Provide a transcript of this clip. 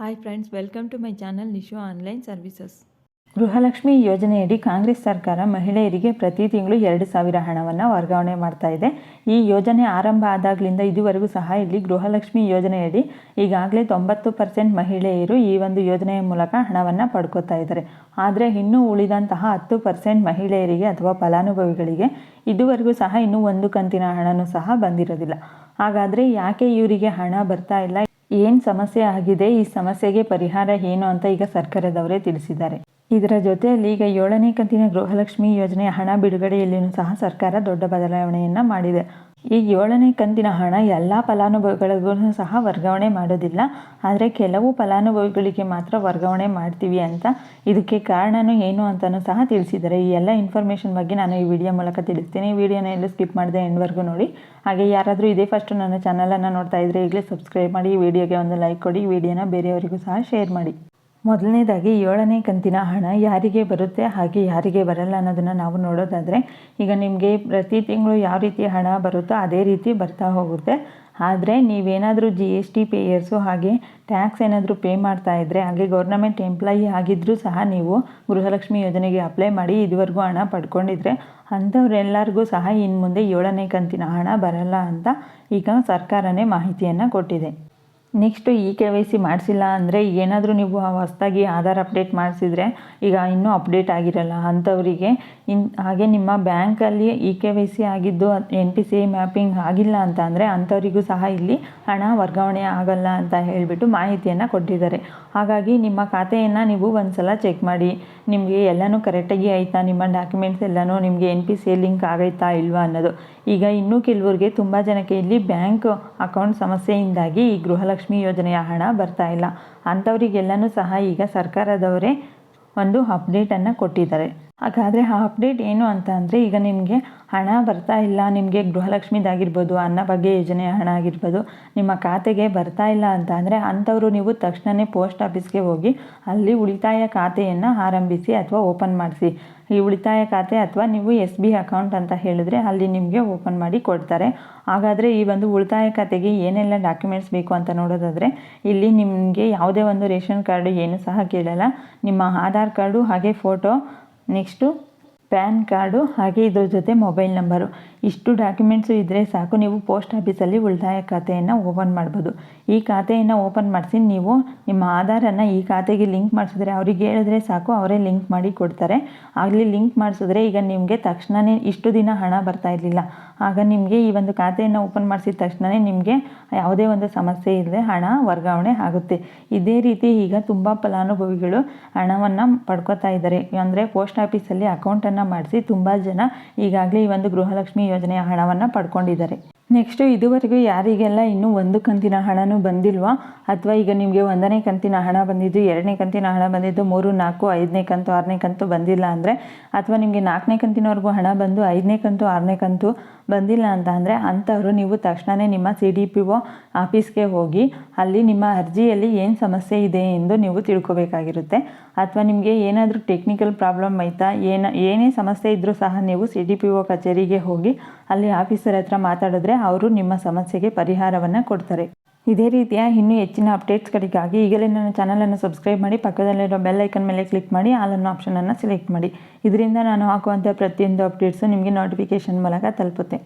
Hi friends welcome to my channel Nishu online services Gruhalakshmi ಯೋಜನೆಯಡಿ ಕಾಂಗ್ರೆಸ್ ಸರ್ಕಾರ ಮಹಿಳೆಯರಿಗೆ ಪ್ರತಿ ತಿಂಗಳು ಎರಡು ಸಾವಿರ ಹಣವನ್ನು ವರ್ಗಾವಣೆ ಮಾಡ್ತಾ ಇದೆ. ಈ ಯೋಜನೆ ಆರಂಭ ಆದಾಗಲಿಂದ ಇದುವರೆಗೂ ಸಹ ಇಲ್ಲಿ ಗೃಹಲಕ್ಷ್ಮಿ ಯೋಜನೆಯಡಿ ಈಗಾಗಲೇ ತೊಂಬತ್ತು ಪರ್ಸೆಂಟ್ ಮಹಿಳೆಯರು ಈ ಒಂದು ಯೋಜನೆಯ ಮೂಲಕ ಹಣವನ್ನು ಪಡ್ಕೋತಾ ಇದ್ದಾರೆ. ಆದರೆ ಇನ್ನೂ ಉಳಿದಂತಹ ಹತ್ತು ಪರ್ಸೆಂಟ್ ಮಹಿಳೆಯರಿಗೆ ಅಥವಾ ಫಲಾನುಭವಿಗಳಿಗೆ ಇದುವರೆಗೂ ಸಹ ಇನ್ನೂ ಒಂದು ಕಂತಿನ ಹಣನೂ ಸಹ ಬಂದಿರೋದಿಲ್ಲ. ಹಾಗಾದರೆ ಯಾಕೆ ಇವರಿಗೆ ಹಣ ಬರ್ತಾ ಇಲ್ಲ? ಏನು ಸಮಸ್ಯೆ ಆಗಿದೆ, ಈ ಸಮಸ್ಯೆಗೆ ಪರಿಹಾರ ಏನು ಅಂತ ಈಗ ಸರ್ಕಾರದವರೇ ತಿಳಿಸಿದ್ದಾರೆ. ಇದರ ಜೊತೆಯಲ್ಲಿ ಈಗ ಏಳನೇ ಕಂತಿನ ಗೃಹಲಕ್ಷ್ಮಿ ಯೋಜನೆಯ ಹಣ ಬಿಡುಗಡೆಯಲ್ಲಿಯೂ ಸಹ ಸರ್ಕಾರ ದೊಡ್ಡ ಬದಲಾವಣೆಯನ್ನು ಮಾಡಿದೆ. ಈ ಏಳನೇ ಕಂತಿನ ಹಣ ಎಲ್ಲ ಫಲಾನುಭವಿಗಳಿಗೂ ಸಹ ವರ್ಗಾವಣೆ ಮಾಡೋದಿಲ್ಲ. ಆದರೆ ಕೆಲವು ಫಲಾನುಭವಿಗಳಿಗೆ ಮಾತ್ರ ವರ್ಗಾವಣೆ ಮಾಡ್ತೀವಿ ಅಂತ ಇದಕ್ಕೆ ಕಾರಣನೂ ಏನು ಅಂತಲೂ ಸಹ ತಿಳಿಸಿದ್ದಾರೆ. ಈ ಎಲ್ಲ ಇನ್ಫಾರ್ಮೇಷನ್ ಬಗ್ಗೆ ನಾನು ಈ ವಿಡಿಯೋ ಮೂಲಕ ತಿಳಿಸ್ತೀನಿ. ಈ ವಿಡಿಯೋನ ಎಲ್ಲೂ ಸ್ಕಿಪ್ ಮಾಡಿದೆ ಎಂಡ್ವರೆಗೂ ನೋಡಿ. ಹಾಗೆ ಯಾರಾದರೂ ಇದೇ ಫಸ್ಟು ನನ್ನ ಚಾನಲನ್ನು ನೋಡ್ತಾ ಇದ್ದರೆ ಈಗಲೇ ಸಬ್ಸ್ಕ್ರೈಬ್ ಮಾಡಿ, ಈ ವಿಡಿಯೋಗೆ ಒಂದು ಲೈಕ್ ಕೊಡಿ, ಈ ವಿಡಿಯೋನ ಬೇರೆಯವರಿಗೂ ಸಹ ಶೇರ್ ಮಾಡಿ. ಮೊದಲನೇದಾಗಿ ಏಳನೇ ಕಂತಿನ ಹಣ ಯಾರಿಗೆ ಬರುತ್ತೆ, ಹಾಗೆ ಯಾರಿಗೆ ಬರಲ್ಲ ಅನ್ನೋದನ್ನು ನಾವು ನೋಡೋದಾದರೆ, ಈಗ ನಿಮಗೆ ಪ್ರತಿ ತಿಂಗಳು ಯಾವ ರೀತಿ ಹಣ ಬರುತ್ತೋ ಅದೇ ರೀತಿ ಬರ್ತಾ ಹೋಗುತ್ತೆ. ಆದರೆ ನೀವೇನಾದರೂ ಜಿ ಎಸ್ ಟಿ ಪೇಯರ್ಸು ಹಾಗೆ ಟ್ಯಾಕ್ಸ್ ಏನಾದರೂ ಪೇ ಮಾಡ್ತಾ ಇದ್ದರೆ ಹಾಗೆ ಗೌರ್ನಮೆಂಟ್ ಎಂಪ್ಲಾಯಿ ಆಗಿದ್ದರೂ ಸಹ ನೀವು ಗೃಹಲಕ್ಷ್ಮಿ ಯೋಜನೆಗೆ ಅಪ್ಲೈ ಮಾಡಿ ಇದುವರೆಗೂ ಹಣ ಪಡ್ಕೊಂಡಿದ್ರೆ, ಅಂಥವ್ರೆಲ್ಲರಿಗೂ ಸಹ ಇನ್ನು ಮುಂದೆ ಏಳನೇ ಕಂತಿನ ಹಣ ಬರಲ್ಲ ಅಂತ ಈಗ ಸರ್ಕಾರನೇ ಮಾಹಿತಿಯನ್ನು ಕೊಟ್ಟಿದೆ. Next E K Y C ಮಾಡಿಸಿಲ್ಲ ಅಂದರೆ ಏನಾದರೂ ನೀವು ಹೊಸದಾಗಿ ಆಧಾರ್ ಅಪ್ಡೇಟ್ ಮಾಡಿಸಿದ್ರೆ ಈಗ ಇನ್ನೂ ಅಪ್ಡೇಟ್ ಆಗಿರಲ್ಲ ಅಂಥವರಿಗೆ. ಇನ್ ಹಾಗೆ ನಿಮ್ಮ ಬ್ಯಾಂಕಲ್ಲಿ ಇ ಕೆ ವೈ ಸಿ ಆಗಿದ್ದು ಎನ್ ಪಿ ಸಿ ಮ್ಯಾಪಿಂಗ್ ಆಗಿಲ್ಲ ಅಂತ ಅಂದರೆ ಅಂಥವರಿಗೂ ಸಹ ಇಲ್ಲಿ ಹಣ ವರ್ಗಾವಣೆ ಆಗಲ್ಲ ಅಂತ ಹೇಳಿಬಿಟ್ಟು ಮಾಹಿತಿಯನ್ನು ಕೊಟ್ಟಿದ್ದಾರೆ. ಹಾಗಾಗಿ ನಿಮ್ಮ ಖಾತೆಯನ್ನು ನೀವು ಒಂದು ಸಲ ಚೆಕ್ ಮಾಡಿ. ನಿಮಗೆ ಎಲ್ಲನೂ ಕರೆಕ್ಟಾಗಿ ಆಯಿತಾ? ನಿಮ್ಮ ಡಾಕ್ಯುಮೆಂಟ್ಸ್ ಎಲ್ಲನೂ ನಿಮಗೆ ಎನ್ ಪಿ ಸಿ ಲಿಂಕ್ ಆಗೈತಾ ಇಲ್ವಾ ಅನ್ನೋದು. ಈಗ ಇನ್ನೂ ಕೆಲವರಿಗೆ ತುಂಬ ಜನಕ್ಕೆ ಇಲ್ಲಿ ಬ್ಯಾಂಕ್ ಅಕೌಂಟ್ ಸಮಸ್ಯೆಯಿಂದಾಗಿ ಈ ಗೃಹಲಕ್ಷ್ಮಿ ಯೋಜನೆಯ ಹಣ ಬರ್ತಾ ಇಲ್ಲ. ಅಂಥವರಿಗೆಲ್ಲನೂ ಸಹ ಈಗ ಸರ್ಕಾರದವರೇ ಒಂದು ಅಪ್ಡೇಟನ್ನು ಕೊಟ್ಟಿದ್ದಾರೆ. ಹಾಗಾದರೆ ಆ ಅಪ್ಡೇಟ್ ಏನು ಅಂತ ಅಂದರೆ ಈಗ ನಿಮಗೆ ಹಣ ಬರ್ತಾ ಇಲ್ಲ, ನಿಮಗೆ ಗೃಹಲಕ್ಷ್ಮಿದಾಗಿರ್ಬೋದು ಬಗ್ಗೆ ಯೋಜನೆ ಹಣ ಆಗಿರ್ಬೋದು, ನಿಮ್ಮ ಖಾತೆಗೆ ಬರ್ತಾ ಇಲ್ಲ ಅಂತ ಅಂದರೆ ಅಂಥವರು ನೀವು ತಕ್ಷಣವೇ ಪೋಸ್ಟ್ ಆಫೀಸ್ಗೆ ಹೋಗಿ ಅಲ್ಲಿ ಉಳಿತಾಯ ಖಾತೆಯನ್ನು ಆರಂಭಿಸಿ ಅಥವಾ ಓಪನ್ ಮಾಡಿಸಿ. ಈ ಉಳಿತಾಯ ಖಾತೆ ಅಥವಾ ನೀವು ಎಸ್ ಬಿ ಅಕೌಂಟ್ ಅಂತ ಹೇಳಿದ್ರೆ ಅಲ್ಲಿ ನಿಮಗೆ ಓಪನ್ ಮಾಡಿ ಕೊಡ್ತಾರೆ. ಹಾಗಾದರೆ ಈ ಒಂದು ಉಳಿತಾಯ ಖಾತೆಗೆ ಏನೆಲ್ಲ ಡಾಕ್ಯುಮೆಂಟ್ಸ್ ಬೇಕು ಅಂತ ನೋಡೋದಾದರೆ ಇಲ್ಲಿ ನಿಮಗೆ ಯಾವುದೇ ಒಂದು ರೇಷನ್ ಕಾರ್ಡು ಏನು ಸಹ ಕೇಳಲ್ಲ. ನಿಮ್ಮ ಆಧಾರ್ ಕಾರ್ಡು ಹಾಗೆ ಫೋಟೋ ನೆಕ್ಸ್ಟು ಪ್ಯಾನ್ ಕಾರ್ಡು ಹಾಗೆ ಇದ್ರ ಜೊತೆ ಮೊಬೈಲ್ ನಂಬರು. ಇಷ್ಟು ಡಾಕ್ಯುಮೆಂಟ್ಸು ಇದ್ದರೆ ಸಾಕು, ನೀವು ಪೋಸ್ಟ್ ಆಫೀಸಲ್ಲಿ ಉಳಿತಾಯ ಖಾತೆಯನ್ನು ಓಪನ್ ಮಾಡ್ಬೋದು. ಈ ಖಾತೆಯನ್ನು ಓಪನ್ ಮಾಡಿಸಿ ನೀವು ನಿಮ್ಮ ಆಧಾರನ್ನು ಈ ಖಾತೆಗೆ ಲಿಂಕ್ ಮಾಡಿಸಿದ್ರೆ ಅವ್ರಿಗೆ ಹೇಳಿದ್ರೆ ಸಾಕು, ಅವರೇ ಲಿಂಕ್ ಮಾಡಿ ಕೊಡ್ತಾರೆ. ಆಗಲಿ ಲಿಂಕ್ ಮಾಡಿಸಿದ್ರೆ ಈಗ ನಿಮಗೆ ತಕ್ಷಣವೇ ಇಷ್ಟು ದಿನ ಹಣ ಬರ್ತಾ ಇರಲಿಲ್ಲ. ಆಗ ನಿಮಗೆ ಈ ಒಂದು ಖಾತೆಯನ್ನು ಓಪನ್ ಮಾಡಿಸಿದ ತಕ್ಷಣವೇ ನಿಮಗೆ ಯಾವುದೇ ಒಂದು ಸಮಸ್ಯೆ ಇಲ್ಲದೆ ಹಣ ವರ್ಗಾವಣೆ ಆಗುತ್ತೆ. ಇದೇ ರೀತಿ ಈಗ ತುಂಬ ಫಲಾನುಭವಿಗಳು ಹಣವನ್ನು ಪಡ್ಕೋತಾ ಇದ್ದಾರೆ. ಅಂದರೆ ಪೋಸ್ಟ್ ಆಫೀಸಲ್ಲಿ ಅಕೌಂಟನ್ನು ಮಾಡಿಸಿ ತುಂಬ ಜನ ಈಗಾಗಲೇ ಈ ಒಂದು ಗೃಹಲಕ್ಷ್ಮಿ ಯೋಜನೆಯ ಹಣವನ್ನು ಪಡ್ಕೊಂಡಿದ್ದಾರೆ. ನೆಕ್ಸ್ಟು ಇದುವರೆಗೂ ಯಾರಿಗೆಲ್ಲ ಇನ್ನೂ ಒಂದು ಕಂತಿನ ಹಣನೂ ಬಂದಿಲ್ವಾ? ಅಥವಾ ಈಗ ನಿಮಗೆ ಒಂದನೇ ಕಂತಿನ ಹಣ ಬಂದಿದ್ದು, ಎರಡನೇ ಕಂತಿನ ಹಣ ಬಂದಿದ್ದು, ಮೂರು, ನಾಲ್ಕು, ಐದನೇ ಕಂತು, ಆರನೇ ಕಂತು ಬಂದಿಲ್ಲ ಅಂದರೆ, ಅಥವಾ ನಿಮಗೆ ನಾಲ್ಕನೇ ಕಂತಿನವರೆಗೂ ಹಣ ಬಂದು, ಐದನೇ ಕಂತು, ಆರನೇ ಕಂತು ಬಂದಿಲ್ಲ ಅಂತ ಅಂದರೆ ಅಂಥವರು ನೀವು ತಕ್ಷಣವೇ ನಿಮ್ಮ ಸಿ ಡಿ ಪಿ ಒ ಆಫೀಸ್ಗೆ ಹೋಗಿ, ಅಲ್ಲಿ ನಿಮ್ಮ ಅರ್ಜಿಯಲ್ಲಿ ಏನು ಸಮಸ್ಯೆ ಇದೆ ಎಂದು ನೀವು ತಿಳ್ಕೊಬೇಕಾಗಿರುತ್ತೆ. ಅಥವಾ ನಿಮಗೆ ಏನಾದರೂ ಟೆಕ್ನಿಕಲ್ ಪ್ರಾಬ್ಲಮ್ ಆಯಿತಾ ಏನು, ಏನೇ ಸಮಸ್ಯೆ ಇದ್ದರೂ ಸಹ ನೀವು ಸಿ ಡಿ ಪಿ ಒ ಕಚೇರಿಗೆ ಹೋಗಿ, ಅಲ್ಲಿ ಆಫೀಸರ್ ಹತ್ರ ಮಾತಾಡಿದ್ರೆ ಅವರು ನಿಮ್ಮ ಸಮಸ್ಯೆಗೆ ಪರಿಹಾರವನ್ನು ಕೊಡ್ತಾರೆ. ಇದೇ ರೀತಿಯ ಇನ್ನೂ ಹೆಚ್ಚಿನ ಅಪ್ಡೇಟ್ಸ್ಗಳಿಗಾಗಿ ಈಗಲೇ ನನ್ನ ಚಾನಲನ್ನು ಸಬ್ಸ್ಕ್ರೈಬ್ ಮಾಡಿ, ಪಕ್ಕದಲ್ಲಿರೋ ಬೆಲ್ ಐಕನ್ ಮೇಲೆ ಕ್ಲಿಕ್ ಮಾಡಿ ಆಲನ್ನು ಆಪ್ಷನನ್ನು ಸೆಲೆಕ್ಟ್ ಮಾಡಿ. ಇದರಿಂದ ನಾನು ಹಾಕುವಂಥ ಪ್ರತಿಯೊಂದು ಅಪ್ಡೇಟ್ಸು ನಿಮಗೆ ನೋಟಿಫಿಕೇಷನ್ ಮೂಲಕ ತಲುಪುತ್ತೆ.